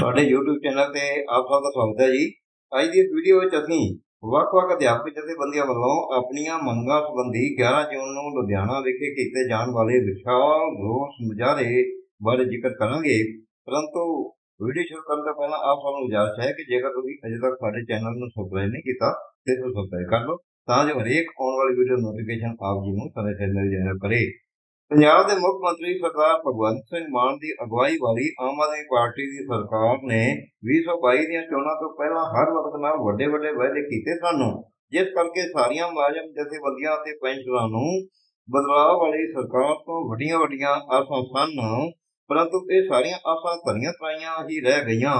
ਸਾਡੇ YouTube channel ਤੇ ਆਪ ਸਭ ਦਾ ਸਵਾਗਤ ਹੈ ਜੀ। ਅੱਜ ਦੀ ਇਸ ਵੀਡੀਓ ਵਿੱਚ ਅਸੀਂ ਵੱਖ-ਵੱਖ ਅਧਿਆਪਕ ਜਥੇਬੰਦੀਆਂ ਵੱਲੋਂ ਆਪਣੀਆਂ ਮੰਗਾਂ ਸੰਬੰਧੀ 11 ਜੂਨ ਨੂੰ ਲੁਧਿਆਣਾ ਵਿਖੇ ਕੀਤੇ ਜਾਣ ਵਾਲੇ ਵਿਸ਼ਾਲ ਰੋਸ ਮੁਜ਼ਾਹਰੇ ਬਾਰੇ ਜ਼ਿਕਰ ਕਰਾਂਗੇ। ਪਰੰਤੂ ਵੀਡੀਓ ਸ਼ੁਰੂ ਕਰਨ ਤੋਂ ਪਹਿਲਾਂ ਆਪ ਸਭ ਨੂੰ ਗੁਜ਼ਾਰਿਸ਼ ਹੈ ਕਿ ਜੇਕਰ ਤੁਸੀਂ ਅਜੇ ਤੱਕ ਸਾਡੇ ਚੈਨਲ ਨੂੰ ਸਬਸਕ੍ਰਾਈਬ ਨਹੀਂ ਕੀਤਾ, ਤੇ ਸਬਸਕ੍ਰਾਈਬ ਕਰ ਲਓ, ਤਾਂ ਜੋ ਹਰੇਕ ਆਉਣ ਵਾਲੀ ਵੀਡੀਓ ਨੋਟੀਫਿਕੇਸ਼ਨ ਆਪ ਜੀ ਨੂੰ ਸਮੇਂ ਸਿਰ ਮਿਲ ਜਾਇਆ ਕਰੇ। ਪੰਜਾਬ ਦੇ ਮੁੱਖ ਮੰਤਰੀ ਸਰਦਾਰ ਭਗਵੰਤ ਸਿੰਘ ਮਾਨ ਦੀ ਅਗਵਾਈ ਵਾਲੀ ਆਮ ਆਦਮੀ ਪਾਰਟੀ ਦੀ ਸਰਕਾਰ ਨੇ 2022 ਦੀਆਂ ਚੋਣਾਂ ਤੋਂ ਪਹਿਲਾਂ ਹਰ ਵਕਤ ਨਾਲ ਵੱਡੇ ਵੱਡੇ ਵਾਅਦੇ ਕੀਤੇ ਸਨ। ਜਿਸ ਕਰਕੇ ਸਾਰੀਆਂ ਮੁਲਾਜ਼ਮ ਜਥੇਬੰਦੀਆਂ ਅਤੇ ਪੈਨਸ਼ਨਰਾਂ ਨੂੰ ਬਦਲਾਅ ਵਾਲੀ ਸਰਕਾਰ ਤੋਂ ਵੱਡੀਆਂ ਵੱਡੀਆਂ ਆਸਾਂ ਸਨ, ਪਰੰਤੂ ਇਹ ਸਾਰੀਆਂ ਆਸਾਂ ਧਰੀਆਂ ਤਰਾਈਆਂ ਹੀ ਰਹਿ ਗਈਆਂ।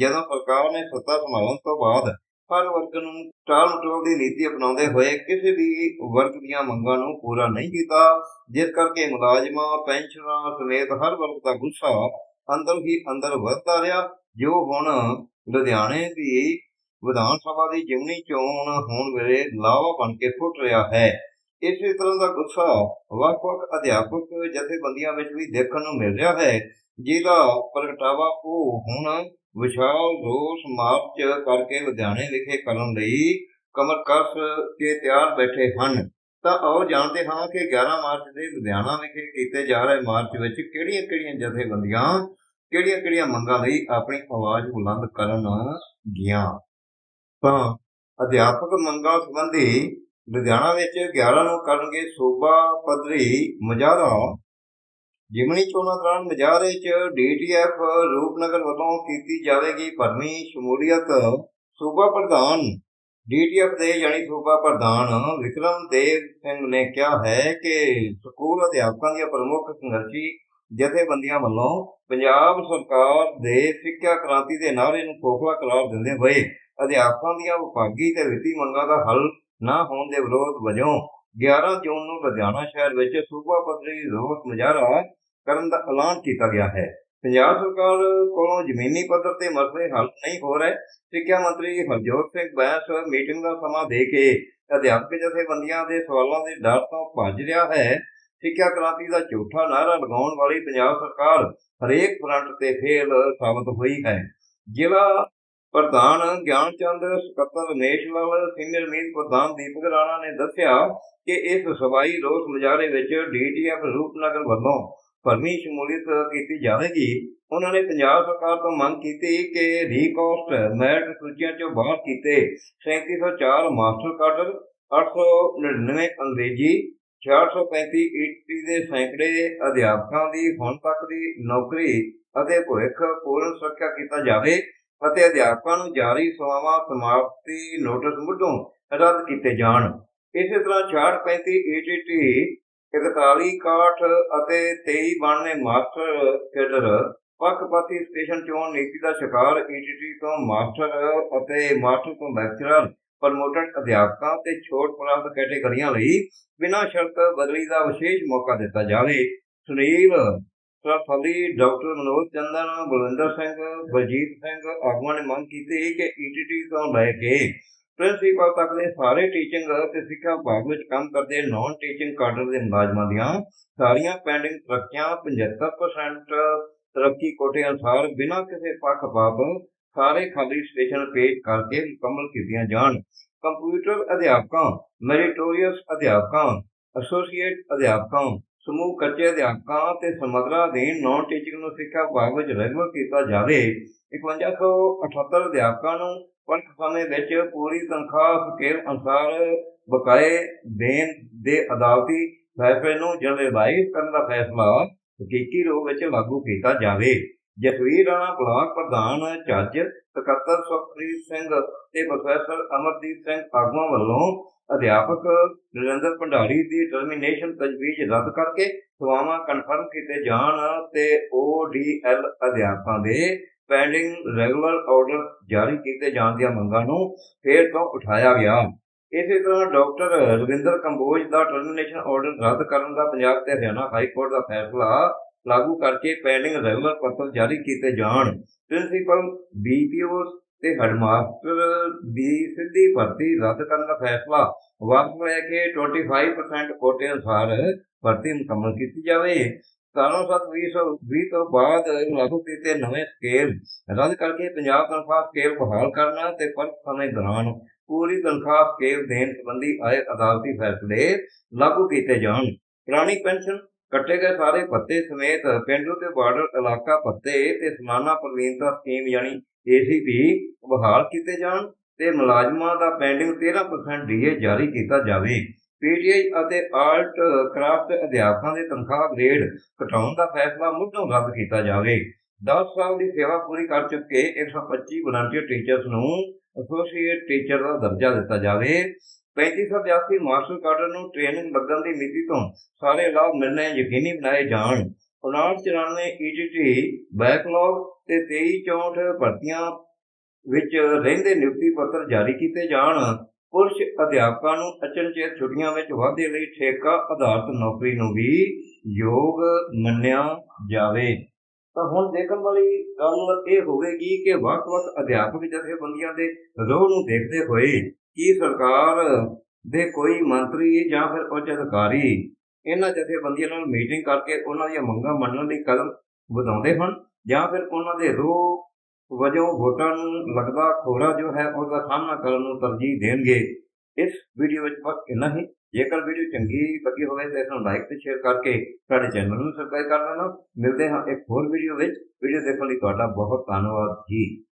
ਜਦੋਂ ਸਰਕਾਰ ਨੇ ਸੱਤਾ ਸੰਭਾਲਣ ਤੋਂ ਬਾਅਦ ਹਰ ਵਰਗ ਨੂੰ ਟਾਲ ਮਟੋਲ ਦੀ ਨੀਤੀ ਅਪਣਾਉਂਦੇ ਹੋਏ ਕਿਸੇ ਵੀ ਵਰਗ ਦੀਆਂ ਮੰਗਾਂ ਨੂੰ ਪੂਰਾ ਨਹੀਂ ਕੀਤਾ, ਜਿਸ ਕਰਕੇ ਮੁਲਾਜ਼ਮਾਂ ਪੈਨਸ਼ਨਰਾਂ ਸਮੇਤ ਹਰ ਵਰਗ ਦਾ ਗੁੱਸਾ ਅੰਦਰ ਹੀ ਅੰਦਰ ਵਧਦਾ ਰਿਹਾ। ਜੋ ਹੁਣ ਲੁਧਿਆਣੇ ਦੀ ਵਿਧਾਨ ਸਭਾ ਦੀ ਜਿਮਨੀ ਚੋਣ ਹੋਣ ਵੇਲੇ ਲਾਵਾ ਬਣ ਕੇ ਫੁੱਟ ਰਿਹਾ ਹੈ, ਇਸੇ ਤਰ੍ਹਾਂ ਦਾ ਗੁੱਸਾ ਵੱਖ-ਵੱਖ ਅਧਿਆਪਕ ਜਥੇਬੰਦੀਆਂ ਵਿੱਚ ਵੀ ਦੇਖਣ ਨੂੰ ਮਿਲ ਰਿਹਾ ਹੈ। ਜਿਹਦਾ ਪ੍ਰਗਟਾਵਾ ਉਹ ਹੁਣ ਵਿਸ਼ਾਲ ਰੋਸ ਮਾਰਚ ਕਰਕੇ ਲੁਧਿਆਣੇ ਵਿਖੇ ਕਰਨ ਲਈ ਕਮਰ ਕਸ ਕੇ ਤਿਆਰ ਬੈਠੇ ਹਨ। ਤਾਂ ਆਓ ਜਾਣਦੇ ਹਾਂ ਕਿ 11 ਮਾਰਚ ਦੇ ਲੁਧਿਆਣਾ ਵਿਖੇ ਕੀਤੇ ਜਾ ਰਹੇ ਮਾਰਚ ਵਿੱਚ ਕਿਹੜੀਆਂ-ਕਿਹੜੀਆਂ ਜਥੇਬੰਦੀਆਂ, ਕਿਹੜੀਆਂ-ਕਿਹੜੀਆਂ ਮੰਗਾਂ ਲਈ ਆਪਣੀ ਆਵਾਜ਼ ਬੁਲੰਦ ਕਰਨ ਗਈਆਂ ਤਾਂ ਅਧਿਆਪਕ ਮੰਗਾਂ ਸੰਬੰਧੀ ਲੁਧਿਆਣਾ ਵਿੱਚ 11 ਨੂੰ ਕਰਨਗੇ ਸੂਬਾ ਪੱਧਰੀ ਮੁਜ਼ਾਹਰਾ ਜਿਮਣੀ ਚੋਣਾਂ ਦੌਰਾਨ ਮੁਜ਼ਾਹਰੇ 'ਚ ਡੀਟੀਐਫ ਰੂਪਨਗਰ ਵੱਲੋਂ ਕੀਤੀ ਜਾਵੇਗੀ ਭਰਵੀਂ ਸ਼ਮੂਲੀਅਤ। ਸੂਬਾ ਪ੍ਰਧਾਨ ਡੀਟੀਐਫ ਦੇ ਯਾਨੀ ਸੂਬਾ ਪ੍ਰਧਾਨ ਵਿਕਰਮ ਦੇਵ ਸਿੰਘ ਨੇ ਕਿਹਾ ਹੈ ਕਿ ਸਕੂਲ ਅਧਿਆਪਕਾਂ ਦੀਆਂ ਪ੍ਰਮੁੱਖ ਸੰਘਰਸ਼ੀ ਜਥੇਬੰਦੀਆਂ ਵੱਲੋਂ ਪੰਜਾਬ ਸਰਕਾਰ ਦੇ ਸਿੱਖਿਆ ਕ੍ਰਾਂਤੀ ਦੇ ਨਾਅਰੇ ਨੂੰ ਖੋਖਲਾ ਕਰਾਰ ਦਿੰਦੇ ਹੋਏ ਅਧਿਆਪਕਾਂ ਦੀਆਂ ਵਿਭਾਗੀ ਤੇ ਵਿੱਤੀ ਮੰਗਾਂ ਦਾ ਹੱਲ ਨਾ ਹੋਣ ਦੇ ਵਿਰੋਧ ਵਜੋਂ 11 ਜੂਨ ਨੂੰ ਲੁਧਿਆਣਾ ਸ਼ਹਿਰ ਵਿੱਚ ਸੂਬਾ ਪੱਧਰੀ ਰੋਸ ਮੁਜ਼ਾਹਰਾ ਕਰਨ ਦਾ ਐਲਾਨ ਕੀਤਾ ਗਿਆ ਹੈ। ਪੰਜਾਬ ਸਰਕਾਰ ਕੋਲੋਂ ਜ਼ਮੀਨੀ ਪੱਧਰ ਤੇ ਮਸਲੇ ਹੱਲ ਨਹੀਂ ਹੋ ਰਹੇ। ਸਿੱਖਿਆ ਮੰਤਰੀ ਹਰਜੋਤ ਸਿੰਘ ਬੈਂਸ ਮੀਟਿੰਗ ਦਾ ਸਮਾਂ ਦੇ ਕੇ ਅਧਿਆਪਕ ਜਥੇਬੰਦੀਆਂ ਦੇ ਸਵਾਲਾਂ ਦੇ ਡਰ ਤੋਂ ਭੱਜ ਰਿਹਾ ਹੈ। ਸਿੱਖਿਆ ਕ੍ਰਾਂਤੀ ਦਾ ਝੂਠਾ ਨਾਅਰਾ ਲਗਾਉਣ ਵਾਲੀ ਪੰਜਾਬ ਸਰਕਾਰ ਹਰੇਕ ਫਰੰਟ ਤੇ ਫੇਲ ਸਾਬਤ ਹੋਈ ਹੈ। ਜ਼ਿਲ੍ਹਾ ਪ੍ਰਧਾਨ ਗਿਆਨ ਚੰਦ ਸਕੱਤਰ ਰਮੇਸ਼ ਲਾਲ ਸੀਨੀਅਰ ਮੀਤ ਪ੍ਰਧਾਨ ਦੀਪਕ ਰਾਣਾ ਨੇ ਦੱਸਿਆ ਕਿ ਇਸ ਸਵਾਈ ਰੋਸ ਮੁਜ਼ਾਹਰੇ ਵਿੱਚ ਡੀਟੀਐਫ ਰੂਪਨਗਰ ਵੱਲੋਂ ਭਰਮੀ ਸ਼ਮੂਲੀਅਤ ਕੀਤੀ ਜਾਵੇਗੀ। ਉਹਨਾਂ ਨੇ ਪੰਜਾਬ ਸਰਕਾਰ ਤੋਂ ਮੰਗ ਕੀਤੀ ਕਿ ਰੀਕਾਸਟ ਮੈਰਿਟ ਸੂਚੀਆਂ ਚੋਂ ਬਾਹਰ ਕੀਤੇ। 3704 ਮਾਸਟਰ ਕਾਡਰ 899 ਅੰਗਰੇਜ਼ੀ 435 ਈਟੀ ਦੇ ਸੈਂਕੜੇ ਅਧਿਆਪਕਾਂ ਦੀ ਹੁਣ ਤੱਕ ਦੀ ਨੌਕਰੀ ਅਤੇ ਭਵਿੱਖ ਪੂਰਨ ਸੁਰੱਖਿਆ ਕੀਤਾ ਜਾਵੇ ਅਤੇ ਅਧਿਆਪਕਾਂ ਨੂੰ ਜਾਰੀ ਸੇਵਾਵਾਂ ਸਮਾਪਤੀ ਨੋਟਿਸ ਮੁੱਢੋਂ ਰੱਦ ਕੀਤੇ ਜਾਣ। ਇਸੇ ਤਰ੍ਹਾਂ 435 ਈਟੀਟੀ 41 ਕਾਠ ਅਤੇ 23 ਬਣਨੇ ਮਾਸਟਰ ਕੇਡਰ। ਪੱਖਪਾਤੀ ਸਟੇਸ਼ਨ ਚੋਣ ਨੀਤੀ ਦਾ ਸ਼ਿਕਾਰ ਈਟੀਟੀ ਤੋਂ ਮਾਸਟਰ ਅਤੇ ਮਾਸਟਰ ਤੋਂ ਲੈਕਚਰਰ, ਪ੍ਰਮੋਟਡ ਅਧਿਆਪਕਾਂ ਤੇ ਛੋਟ ਪ੍ਰਾਪਤ ਕੈਟੇਗਰੀਆਂ ਲਈ ਬਿਨਾਂ ਸ਼ਰਤ ਬਦਲੀ ਦਾ ਵਿਸ਼ੇਸ਼ ਮੌਕਾ ਦਿੱਤਾ ਜਾਵੇ। ਸੁਨੀਲ ਸਰਫਲੀ ਡਾਕਟਰ ਮਨੋਜ ਚੰਦਨ, ਬਲਵਿੰਦਰ ਸਿੰਘ, ਬਲਜੀਤ ਸਿੰਘ ਆਗੂਆਂ ਨੇ ਮੰਗ ਕੀਤੀ ਕਿ ਈਟੀਟੀ ਤੋਂ ਲੈ ਕੇ ਪ੍ਰਿੰਸੀਪਲ ਤੱਕ ਦੇ ਸਾਰੇ ਟੀਚਿੰਗ ਅਤੇ ਸਿੱਖਿਆ ਵਿਭਾਗ ਵਿੱਚ ਕੰਮ ਕਰਦੇ ਨਾਨ ਟੀਚਿੰਗ ਕਾਡਰ ਦੇ ਮੁਲਾਜ਼ਮਾਂ ਦੀਆਂ ਸਾਰੀਆਂ ਪੈਂਡਿੰਗ ਤਰੱਕੀਆਂ 75% ਤਰੱਕੀ ਕੋਟੇ ਅਨੁਸਾਰ ਬਿਨਾਂ ਕਿਸੇ ਪੱਖਪਾਤ ਸਾਰੇ ਖਾਲੀ ਸਟੇਸ਼ਨ ਪੇਸ਼ ਕਰਕੇ ਮੁਕੰਮਲ ਕੀਤੀਆਂ ਜਾਣ। ਕੰਪਿਊਟਰ ਅਧਿਆਪਕਾਂ ਮੈਰੀਟੋਰੀਅਸ ਅਧਿਆਪਕਾਂ ਐਸੋਸੀਏਟ ਅਧਿਆਪਕਾਂ ਸਮੂਹ ਕੱਚੇ ਅਧਿਆਪਕਾਂ ਤੇ ਸਮਗਰਾ ਅਧੀਨ ਨਾਨ ਟੀਚਿੰਗ ਨੂੰ ਸਿੱਖਿਆ ਵਿਭਾਗ ਵਿੱਚ ਰੈਗੂਲਰ ਕੀਤਾ ਜਾਵੇ। 5178 ਅਧਿਆਪਕਾਂ ਨੂੰ ਪਰਖ ਸਮੇਂ ਵਿੱਚ ਪੂਰੀ ਤਨਖਾਹ ਸਕੇਲ ਅਨੁਸਾਰ ਬਕਾਏ ਦੇਣ ਦੇ ਅਦਾਲਤੀ ਫੈਸਲੇ ਨੂੰ ਜਨਰਲਾਈਜ਼ ਕਰਨ ਦਾ ਫੈਸਲਾ ਹਕੀਕੀ ਰੂਪ ਵਿੱਚ ਲਾਗੂ ਕੀਤਾ ਜਾਵੇ। ਜਸਵੀਰ ਰਾਣਾ ਬਲਾਕ ਪ੍ਰਧਾਨ ਜੱਜ ਸਕੱਤਰ ਸੁਖਪ੍ਰੀਤ ਸਿੰਘ ਤੇ ਪ੍ਰੋਫੈਸਰ ਅਮਰਦੀਪ ਸਿੰਘ ਆਗੂਆਂ ਵੱਲੋਂ ਅਧਿਆਪਕ ਨਰਿੰਦਰ ਭੰਡਾਰੀ ਦੀ ਟਰਮੀਨੇਸ਼ਨ ਤਜਵੀਜ਼ ਰੱਦ ਕਰਕੇ ਸੇਵਾਵਾਂ ਕਨਫਰਮ ਕੀਤੇ ਜਾਣ ਤੇ ODL ਅਧਿਆਪਕਾਂ ਦੇ ਪੈਂਡਿੰਗ ਰੈਗੂਲਰ ਆਰਡਰ ਜਾਰੀ ਕੀਤੇ ਜਾਣ ਦੀਆਂ ਮੰਗਾਂ ਨੂੰ ਫੇਰ ਤੋਂ ਉਠਾਇਆ ਗਿਆ। ਇਸੇ ਤਰ੍ਹਾਂ ਡਾਕਟਰ ਰਵਿੰਦਰ ਕੰਬੋਜ ਦਾ ਟਰਮੀਨੇਸ਼ਨ ਆਰਡਰ ਰੱਦ ਕਰਨ ਦਾ ਪੰਜਾਬ ਤੇ ਹਰਿਆਣਾ ਹਾਈ ਕੋਰਟ ਦਾ ਫੈਸਲਾ ਲਾਗੂ ਕਰਕੇ ਪੈਂਡਿੰਗ ਰੈਗੂਲਰ ਪੱਤਰ ਜਾਰੀ ਕੀਤੇ ਜਾਣ। ਪ੍ਰਿੰਸੀਪਲ ਬੀਪੀਓ ਤੇ ਹੈਡਮਾਸਟਰ ਦੀ ਸਿੱਧੀ ਭਰਤੀ ਰੱਦ ਕਰਨ ਦਾ ਫੈਸਲਾ। ਵਾਪਸ ਲੈ ਕੇ 25% ਕੋਟੇ ਅਨੁਸਾਰ ਭਰਤੀ ਮੁਕੰਮਲ ਕੀਤੀ ਜਾਵੇ। 17/7/2020 ਤੋਂ ਬਾਅਦ ਲਾਗੂ ਕੀਤੇ ਨਵੇਂ ਸਕੇਲ ਰੱਦ ਕਰਕੇ ਪੰਜਾਬ ਤਨਖਾਹ ਸਕੇਲ ਬਹਾਲ ਕਰਨਾ ਤੇ ਪਰ ਸਮੇਂ ਦੌਰਾਨ ਪੂਰੀ ਤਨਖਾਹ ਸਕੇਲ ਦੇਣ ਸੰਬੰਧੀ ਆਏ ਅਦਾਲਤੀ ਫੈਸਲੇ ਲਾਗੂ ਕੀਤੇ ਜਾਣ। ਪੁਰਾਣੀ ਪੈਨਸ਼ਨ ਕੱਟੇ ਗਏ ਸਾਰੇ ਭੱਤੇ ਸਮੇਤ ਪਿੰਡੂ ਤੇ ਬਾਰਡਰ ਇਲਾਕਾ ਭੱਤੇ ਤੇ ਸਲਾਨਾ ਪ੍ਰਵੀਨਤਾ ਸਕੀਮ ਯਾਨੀ ਏਸੀਪੀ ਬਹਾਲ ਕੀਤੇ ਜਾਣ ਤੇ ਮੁਲਾਜ਼ਮਾਂ ਦਾ ਪੈਂਡਿੰਗ 13% ਡੀਏ ਜਾਰੀ ਕੀਤਾ ਜਾਵੇ। ਪੀਟੀਆਈ ਅਤੇ ਆਲਟ ਕਰਾਫਟ ਅਧਿਆਪਕਾਂ ਦੇ ਤਨਖਾਹ ਗ੍ਰੇਡ ਘਟਾਉਣ ਦਾ ਫੈਸਲਾ ਮੁੱਢੋਂ ਰੱਦ ਕੀਤਾ ਜਾਵੇ। 10 ਸਾਲ ਦੀ ਸੇਵਾ ਪੂਰੀ ਕਰ ਚੁੱਕੇ 125 ਵਲੰਟੀਅਰ ਟੀਚਰਸ ਨੂੰ ਐਸੋਸੀਏਟ ਟੀਚਰ ਦਾ ਦਰਜਾ ਦਿੱਤਾ ਜਾਵੇ। 3582 ਮਾਸਟਰ ਕਾਡਰ ਨੂੰ ਟ੍ਰੇਨਿੰਗ ਲੱਗਣ ਦੀ ਮਿਤੀ ਤੋਂ ਸਾਰੇ ਲਾਭ ਮਿਲਣੇ ਯਕੀਨੀ ਬਣਾਏ ਜਾਣ। 5994 ਈਟੀਟੀ ਬੈਕਲੌਗ ਤੇ 2364 ਭਰਤੀਆਂ ਵਿੱਚ ਰਹਿੰਦੇ ਨਿਯੁਕਤੀ ਪੱਤਰ ਜਾਰੀ ਕੀਤੇ ਜਾਣ। ਪੁਰਸ਼ ਅਧਿਆਪਕਾਂ ਨੂੰ ਅਚਨਚੇਤ ਛੁੱਟੀਆਂ ਵਿੱਚ ਵਾਧੇ ਲਈ ਠੇਕਾ ਆਧਾਰਿਤ ਨੌਕਰੀ ਨੂੰ ਵੀ ਯੋਗ ਮੰਨਿਆ ਜਾਵੇ। ਤਾਂ ਹੁਣ ਦੇਖਣ ਵਾਲੀ ਗੱਲ ਇਹ ਹੋਵੇਗੀ ਕਿ ਵੱਖ-ਵੱਖ ਅਧਿਆਪਕ ਜਥੇਬੰਦੀਆਂ ਦੇ ਰੋਹ ਨੂੰ ਦੇਖਦੇ ਹੋਏ ਕੀ ਸਰਕਾਰ ਦੇ ਕੋਈ ਮੰਤਰੀ ਜਾਂ ਫਿਰ ਉੱਚ ਅਧਿਕਾਰੀ ਇਹਨਾਂ ਜਥੇਬੰਦੀਆਂ ਨਾਲ ਮੀਟਿੰਗ ਕਰਕੇ ਉਹਨਾਂ ਦੀਆਂ ਮੰਗਾਂ ਮੰਨਣ ਲਈ ਕਦਮ ਵਧਾਉਂਦੇ ਹਨ ਜਾਂ ਫਿਰ ਉਹਨਾਂ ਦੇ ਰੋਹ ਵਜੋਂ ਵੋਟਾਂ ਨੂੰ ਲੱਗਦਾ ਖੋਰਾ ਜੋ ਹੈ ਉਹਦਾ ਸਾਹਮਣਾ ਕਰਨ ਨੂੰ ਤਰਜੀਹ ਦੇਣਗੇ। ਇਸ ਵੀਡੀਓ ਵਿੱਚ ਬਸ ਇੰਨਾ ਹੀ। ਜੇਕਰ ਵੀਡੀਓ ਚੰਗੀ ਲੱਗੀ ਹੋਵੇ ਤਾਂ ਇਸ ਨੂੰ ਲਾਈਕ ਤੇ ਸ਼ੇਅਰ ਕਰਕੇ ਸਾਡੇ ਚੈਨਲ ਨੂੰ ਸਬਸਕ੍ਰਾਈਬ ਕਰ ਲੈਣਾ। ਮਿਲਦੇ ਹਾਂ ਇੱਕ ਹੋਰ ਵੀਡੀਓ ਵਿੱਚ। ਵੀਡੀਓ ਦੇਖਣ ਲਈ ਤੁਹਾਡਾ ਬਹੁਤ ਧੰਨਵਾਦ ਜੀ।